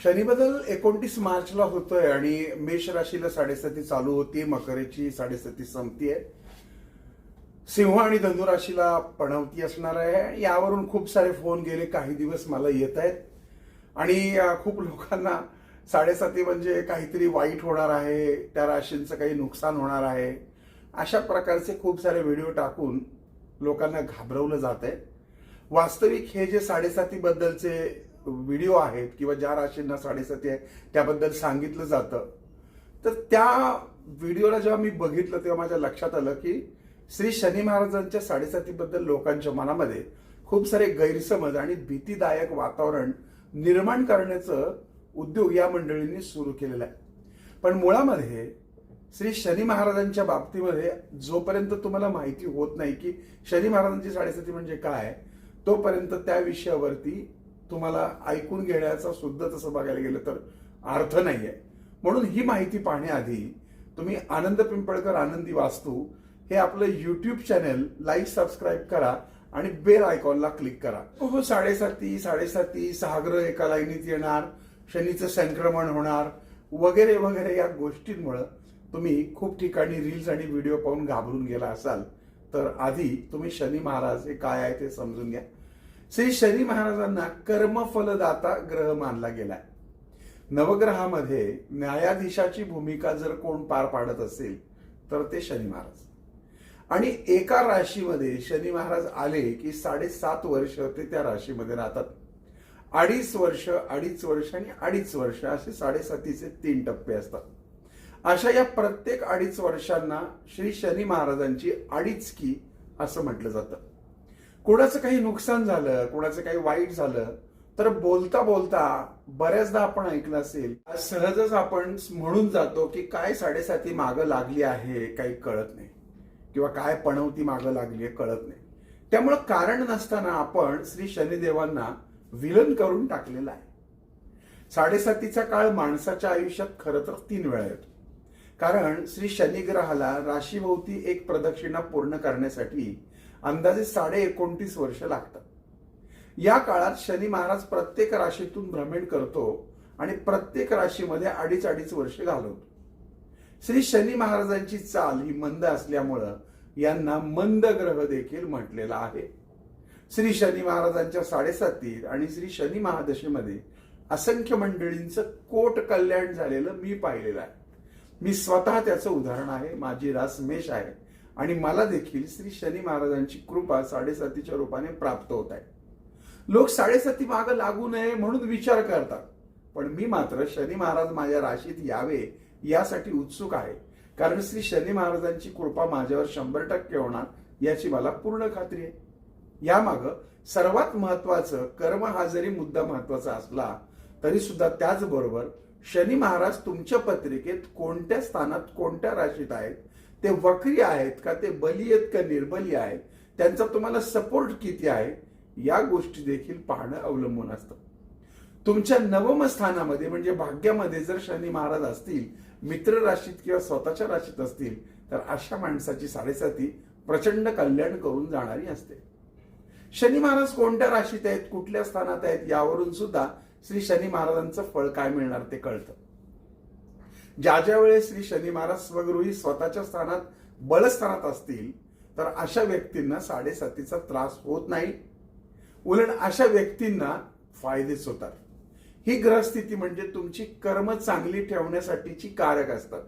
शनिबदल एकोणतीस मार्चला होतोय आणि मेष राशीला साडेसाती चालू होती मकरेची साडेसाती संपतीये सिंह आणि धनुराशीला पणवती असणार आहे. यावरून खूप सारे फोन गेले काही दिवस मला येत आहेत. आणि खूप लोकांना साडेसाती म्हणजे काहीतरी वाईट होणार आहे त्या राशींचं काही नुकसान होणार आहे. अशा प्रकारचे खूप सारे व्हिडिओ टाकून लोकांना घाबरवलं जात आहे वास्तविक हे जे साडेसातीबद्दलचे व्हिडिओ आहेत किंवा ज्या राशींना साडेसाती आहे त्याबद्दल सांगितलं जातं. तर त्या व्हिडिओला जेव्हा मी बघितलं तेव्हा माझ्या लक्षात आलं की श्री शनी महाराजांच्या साडेसातीबद्दल लोकांच्या मनामध्ये खूप सारे गैरसमज आणि भीतीदायक वातावरण निर्माण करण्याचं उद्योग या मंडळींनी सुरू केलेला आहे. पण मुळामध्ये श्री शनी महाराजांच्या बाबतीमध्ये जोपर्यंत तुम्हाला माहिती होत नाही की शनी महाराजांची साडेसाती म्हणजे काय तोपर्यंत त्या विषयावरती तुम्हाला ऐकून घेण्याचा सुद्धा तसं बघायला गेलं तर अर्थ नाहीये. म्हणून ही माहिती पाहण्याआधी तुम्ही आनंद पिंपळकर आनंदी वास्तू हे आपलं युट्यूब चॅनल लाईक सबस्क्राईब करा आणि बेल आयकॉनला क्लिक करा. हो साडेसाती साडेसाती सहाग्रह एका लाईनीत येणार शनीचं संक्रमण होणार वगैरे वगैरे या गोष्टींमुळं तुम्ही खूप ठिकाणी रील्स आणि व्हिडिओ पाहून घाबरून गेला असाल तर आधी तुम्ही शनी महाराज हे काय आहे ते समजून घ्या. श्री शनी महाराजांना कर्मफलदाता ग्रह मानला गेलाय. नवग्रहामध्ये न्यायाधीशाची भूमिका जर कोण पार पाडत असेल तर ते शनी महाराज. आणि एका राशीमध्ये शनी महाराज आले की साडेसात वर्ष ते त्या राशीमध्ये राहतात. अडीच वर्ष अडीच वर्ष आणि अडीच वर्ष असे साडेसातीचे तीन टप्पे असतात. अशा या प्रत्येक अडीच वर्षांना श्री शनी महाराजांची अडीच की असं म्हटलं जातं. कोणाचं काही नुकसान झालं कोणाचं काही वाईट झालं तर बोलता बोलता बऱ्याचदा आपण ऐकलं असेल सहजच आपण म्हणून जातो की काय साडेसाती मागं लागली आहे काही कळत नाही. किंवा काय पणवती मागं लागली आहे कळत नाही. त्यामुळं कारण नसताना आपण श्री शनिदेवांना विलन करून टाकलेलं आहे. साडेसातीचा काळ माणसाच्या आयुष्यात खरं तर तीन वेळा येतो. कारण श्री शनिग्रहाला राशीभोवती एक प्रदक्षिणा पूर्ण करण्यासाठी अंदाजे साडे एकोणतीस वर्ष लागतात. या काळात शनी महाराज प्रत्येक राशीतून भ्रमण करतो आणि प्रत्येक राशीमध्ये अडीच अडीच वर्ष घालवतो. श्री शनी महाराजांची चाल ही मंद असल्यामुळं यांना मंद ग्रह देखील म्हटलेला आहे. श्री शनी महाराजांच्या साडेसातीत आणि श्री शनी महादशेमध्ये असंख्य मंडळींचं कोट कल्याण झालेलं मी पाहिलेलं आहे. मी स्वतः त्याचं उदाहरण आहे माझी रास मेष आहे. आणि मला देखील श्री शनी महाराजांची कृपा साडेसातीच्या रूपाने प्राप्त होत आहे. लोक साडेसाती मागं लागू नये म्हणून विचार करतात पण मी मात्र शनी महाराज माझ्या राशीत यावे यासाठी उत्सुक आहे. कारण श्री शनी महाराजांची कृपा माझ्यावर शंभर टक्के होणार याची मला पूर्ण खात्री आहे. यामाग सर्वात महत्वाचं कर्म हा जरी मुद्दा महत्त्वाचा असला तरी सुद्धा त्याचबरोबर शनी महाराज तुमच्या पत्रिकेत कोणत्या स्थानात कोणत्या राशीत आहेत ते वक्री आहेत का ते बली आहेत का निर्बली आहेत त्यांचा तुम्हाला सपोर्ट किती आहे या गोष्टी देखील पाहणं अवलंबून असतं. तुमच्या नवम स्थानामध्ये म्हणजे भाग्यामध्ये जर शनी महाराज असतील मित्र राशीत किंवा स्वतःच्या राशीत असतील तर अशा माणसाची साडेसाती प्रचंड कल्याण करून जाणारी असते. शनी महाराज कोणत्या राशीत आहेत कुठल्या स्थानात आहेत यावरून सुद्धा श्री शनी महाराजांचं फळ काय मिळणार ते कळतं. ज्या ज्या वेळेस श्री शनी महाराज स्वगृही स्वतःच्या स्थानात बलस्थानात असतील तर अशा व्यक्तींना साडेसातीचा त्रास होत नाही. उलट अशा व्यक्तींना फायदेच होतात. ही ग्रहस्थिती म्हणजे तुमची कर्म चांगली ठेवण्यासाठीची कारक असतात.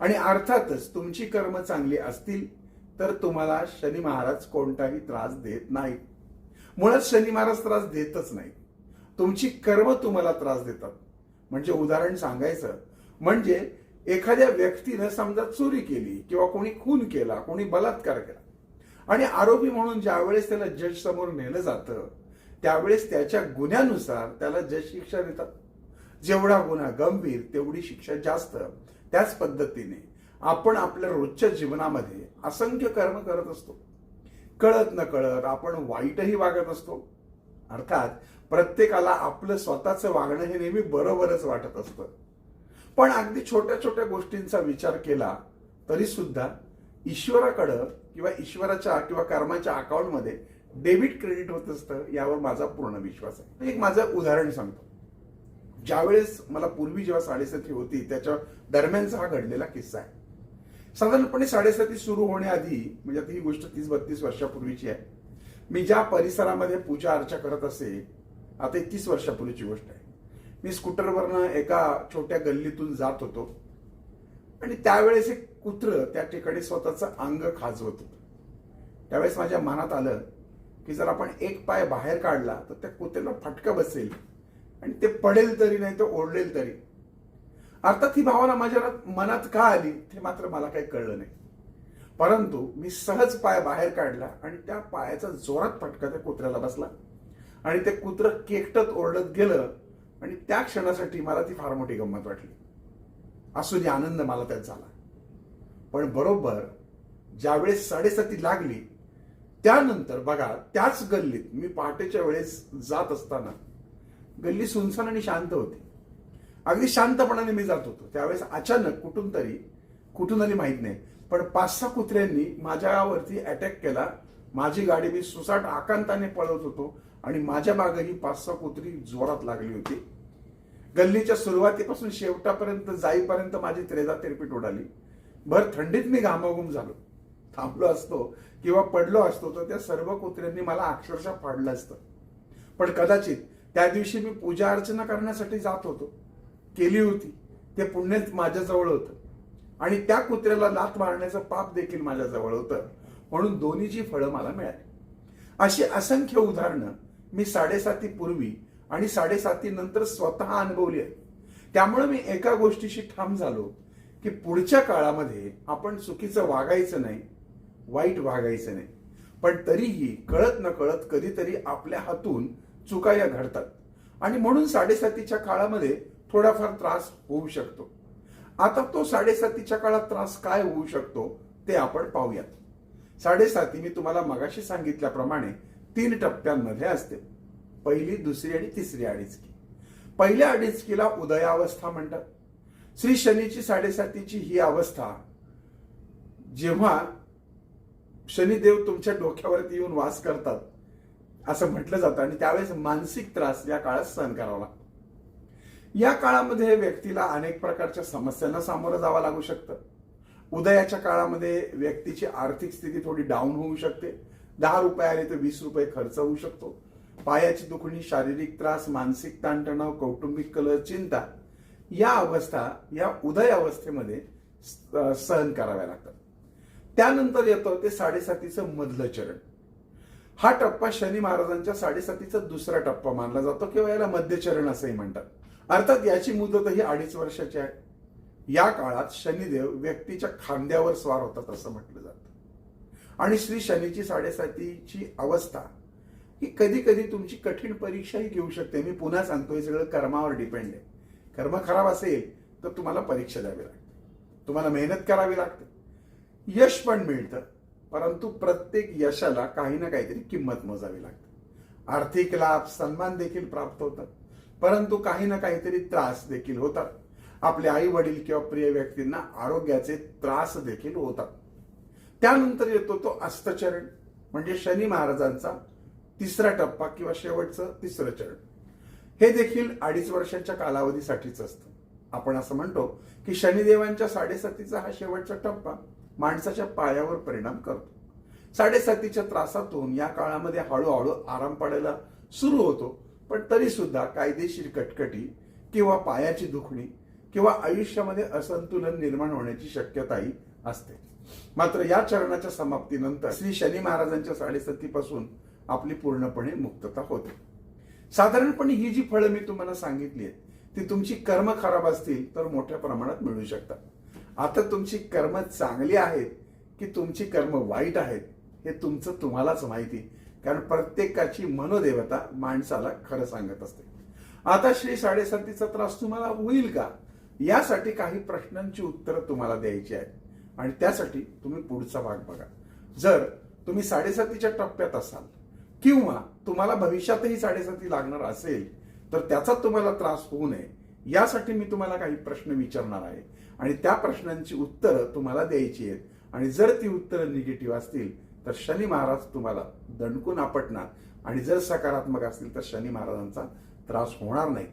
आणि अर्थातच तुमची कर्म चांगली असतील तर तुम्हाला शनी महाराज कोणताही त्रास देत नाही मुळात शनी महाराज त्रास देतच नाही तुमची कर्म तुम्हाला त्रास देतात. म्हणजे उदाहरण सांगायचं म्हणजे एखाद्या व्यक्तीनं समजा चोरी केली किंवा कोणी खून केला कोणी बलात्कार केला आणि आरोपी म्हणून ज्यावेळेस त्याला जज समोर नेलं जातं त्यावेळेस त्याच्या गुन्ह्यानुसार त्याला जज शिक्षा देतात. जेवढा गुन्हा गंभीर तेवढी शिक्षा जास्त. त्याच पद्धतीने आपण आपल्या रोजच्या जीवनामध्ये असंख्य कर्म करत असतो. कळत न कळत आपण वाईटही वागत असतो. अर्थात प्रत्येकाला आपलं स्वतःचं वागणं हे नेहमी बरोबरच वाटत असतं. पण अगदी छोट्या छोट्या गोष्टींचा विचार केला तरी सुद्धा ईश्वराकडं किंवा ईश्वराच्या किंवा कर्माच्या अकाउंटमध्ये डेबिट क्रेडिट होत असतं यावर माझा पूर्ण विश्वास आहे. एक माझं उदाहरण सांगतो. ज्यावेळेस मला पूर्वी जेव्हा साडेसाती होती त्याच्या दरम्यानचा हा घडलेला किस्सा आहे. साधारणपणे साडेसाती सुरू होण्याआधी म्हणजे आता ही गोष्ट तीस बत्तीस वर्षापूर्वीची आहे मी ज्या परिसरामध्ये पूजा अर्चा करत असे आता तीस वर्षापूर्वीची गोष्ट आहे. मी स्कूटरवरनं एका छोट्या गल्लीतून जात होतो. आणि त्यावेळेस एक कुत्र त्या ठिकाणी स्वतःचं अंग खाजवत होतं. त्यावेळेस माझ्या मनात आलं की जर आपण एक पाय बाहेर काढला तर त्या कुत्र्याला फटका बसेल. आणि ते पडेल तरी नाही तर ओरडेल तरी. अर्थात ही भावना माझ्या मनात का आली ते मात्र मला काही कळलं नाही. परंतु मी सहज पाय बाहेर काढला आणि त्या पायाचा जोरात फटका त्या कुत्र्याला बसला. आणि ते कुत्र केकटत ओरडत गेलं. आणि त्या क्षणासाठी मला ती फार मोठी गंमत वाटली. असू दे आनंद मला त्यात झाला. पण बरोबर ज्यावेळेस साडेसाती लागली त्यानंतर बघा त्याच गल्लीत मी पहाटेच्या वेळेस जात असताना गल्ली सुनसान आणि शांत होती. अगदी शांतपणाने मी जात होतो. त्यावेळेस अचानक कुठून तरी कुठून आली माहीत नाही पण पाच सहा कुत्र्यांनी माझ्यावरती अटॅक केला. माझी गाडी मी सुसाट आकांताने पळवत होतो. आणि माझ्या मागेही पाच सहा कुत्री जोरात लागली होती. गल्लीच्या सुरुवातीपासून शेवटापर्यंत जाईपर्यंत माझी त्रेजा तेरपीट उडाली. भर थंडीत मी घामाघूम झालो. थांबलो असतो किंवा पडलो असतो तर त्या सर्व कुत्र्यांनी मला अक्षरशः फाडलं असतं. पण कदाचित त्या दिवशी मी पूजा अर्चना करण्यासाठी जात होतो. केली होती. ते पुण्य माझ्याजवळ होतं. आणि त्या कुत्र्याला लात मारण्याचं पाप देखील माझ्याजवळ होतं. म्हणून दोन्हीची फळं मला मिळाली. अशी असंख्य उदाहरणं मी साडेसाती पूर्वी आणि साडेसाती नंतर स्वतः अनुभवली आहे. त्यामुळे मी एका गोष्टीशी ठाम झालो की पुढच्या काळामध्ये आपण चुकीचं वागायचं नाही वाईट वागायचं नाही. पण तरीही कळत न कळत कधीतरी आपल्या हातून चुका या घडतात. आणि म्हणून साडेसातीच्या काळामध्ये थोडाफार त्रास होऊ शकतो. आता तो साडेसातीच्या काळात त्रास काय होऊ शकतो ते आपण पाहूयात. साडेसाती मी तुम्हाला मगाशी सांगितल्याप्रमाणे तीन टप्प्यांमध्ये असते. पहिली दुसरी आणि तिसरी अडीचकी. पहिल्या अडीचकीला उदयावस्था म्हणतात. श्री शनीची साडेसातीची ही अवस्था जेव्हा शनिदेव तुमच्या डोक्यावरती येऊन वास करतात असं म्हटलं जातं आणि त्यावेळेस मानसिक त्रास या काळात सहन करावा लागतो. या काळामध्ये व्यक्तीला अनेक प्रकारच्या समस्यांना सामोरं जावं लागू शकतं. उदयाच्या काळामध्ये व्यक्तीची आर्थिक स्थिती थोडी डाऊन होऊ शकते. दहा रुपये आले तर वीस रुपये खर्च होऊ शकतो. पायाची दुखणी शारीरिक त्रास मानसिक ताणतणाव कौटुंबिक कलह चिंता या अवस्था या उदय अवस्थेमध्ये सहन कराव्या लागतात. त्यानंतर येतं ते साडेसातीचं मधलं चरण. हा टप्पा शनी महाराजांच्या साडेसातीचा दुसरा टप्पा मानला जातो किंवा याला मध्यचरण असंही म्हणतात. अर्थात याची मुदतही अडीच वर्षाची आहे. या काळात शनिदेव व्यक्तीच्या खांद्यावर स्वार होतात असं म्हटलं जातं. आणि श्री शनीची साडेसातीची अवस्था ही कधी कधी तुमची कठीण परीक्षाही घेऊ शकते. मी पुन्हा सांगतो हे सगळं कर्मावर डिपेंड आहे. कर्म खराब असेल तर तुम्हाला परीक्षा द्यावी लागते. तुम्हाला मेहनत करावी लागते. यश पण मिळतं परंतु प्रत्येक यशाला काही ना काहीतरी किंमत मोजावी लागते. आर्थिक लाभ सन्मान देखील प्राप्त होतात परंतु काही ना काहीतरी त्रास देखील होतात. आपले आई वडील किंवा प्रिय व्यक्तींना आरोग्याचे त्रास देखील होतात. त्यानंतर येतो तो अस्तचरण म्हणजे शनी महाराजांचा तिसरा टप्पा किंवा शेवटचं तिसरं चरण. हे देखील अडीच वर्षांच्या कालावधीसाठीच असतं. आपण असं म्हणतो की शनिदेवांच्या साडेसातीचा हा शेवटचा टप्पा माणसाच्या पायावर परिणाम करतो. साडेसातीच्या त्रासातून या काळामध्ये हळूहळू आराम पडायला सुरू होतो पण तरी सुद्धा कायदेशीर कटकटी किंवा पायाची दुखणी किंवा आयुष्यामध्ये असंतुलन निर्माण होण्याची शक्यताही असते. मात्र या चरणाच्या समाप्तीनंतर श्री शनी महाराजांच्या साडेसतीपासून आपली पूर्णपणे मुक्तता होते. साधारणपणे ही जी फळं मी तुम्हाला सांगितली आहेत ती तुमची कर्म खराब असतील तर मोठ्या प्रमाणात मिळू शकतात. आता तुमची कर्म चांगली आहेत की तुमची कर्म वाईट आहेत हे तुमचं तुम्हालाच माहिती. कारण प्रत्येकाची मनोदेवता माणसाला खरं सांगत असते. आता श्री साडेसातीचा त्रास तुम्हाला होईल का? यासाठी काही प्रश्नांची उत्तरं तुम्हाला द्यायची आहेत. आणि त्यासाठी तुम्ही पुढचा भाग बघा. जर तुम्ही साडेसातीच्या टप्प्यात असाल किंवा तुम्हाला भविष्यातही साडेसाती लागणार असेल तर त्याचा तुम्हाला त्रास होऊ नये. यासाठी मी तुम्हाला काही प्रश्न विचारणार आहे. आणि त्या प्रश्नांची उत्तरं तुम्हाला द्यायची आहेत. आणि जर ती उत्तरं निगेटिव्ह असतील तर शनी महाराज तुम्हाला दणकून आपटणार. आणि जर सकारात्मक असतील तर शनी महाराजांचा त्रास होणार नाही.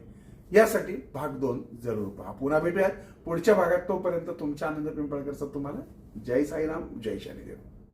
यासाठी भाग दोन जरूर पहा. पुन्हा भेटूयात. पुढच्या भागात तोपर्यंत तुमच्या आनंद पिंपळकरचा तुम्हाला. जय साईराम जय शनिदेव.